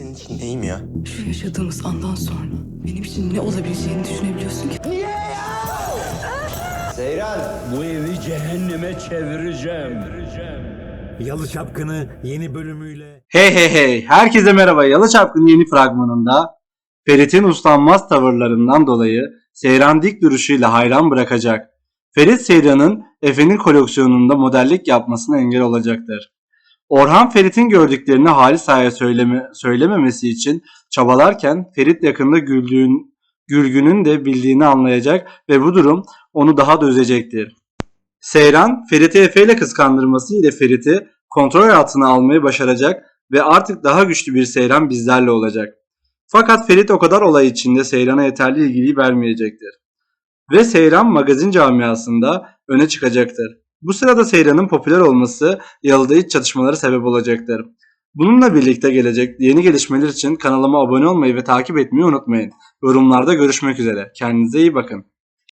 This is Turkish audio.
Senin için neyim ya? Şu yaşadığımız andan sonra benim için ne olabileceğini düşünebiliyorsun ki? Bu evi cehenneme çevireceğim. Yalı Çapkını yeni bölümüyle Hey hey hey! Herkese merhaba. Yalı Çapkın yeni fragmanında Ferit'in uslanmaz tavırlarından dolayı Seyran dik duruşuyla hayran bırakacak. Ferit Seyran'ın Efe'nin koleksiyonunda modellik yapmasına engel olacaktır. Orhan Ferit'in gördüklerini Halis Ağa'ya söyleme, söylememesi için çabalarken Ferit yakında güldüğün, Gülgün'ün de bildiğini anlayacak ve bu durum onu daha da üzecektir. Seyran, Ferit'i Efe ile kıskandırması ile Ferit'i kontrol altına almayı başaracak ve artık daha güçlü bir Seyran bizlerle olacak. Fakat Ferit o kadar olay içinde Seyran'a yeterli ilgiyi vermeyecektir. Ve Seyran magazin camiasında öne çıkacaktır. Bu sırada Seyran'ın popüler olması Yalı'da iç çatışmaları sebep olacaktır. Bununla birlikte gelecek yeni gelişmeler için kanalıma abone olmayı ve takip etmeyi unutmayın. Yorumlarda görüşmek üzere. Kendinize iyi bakın.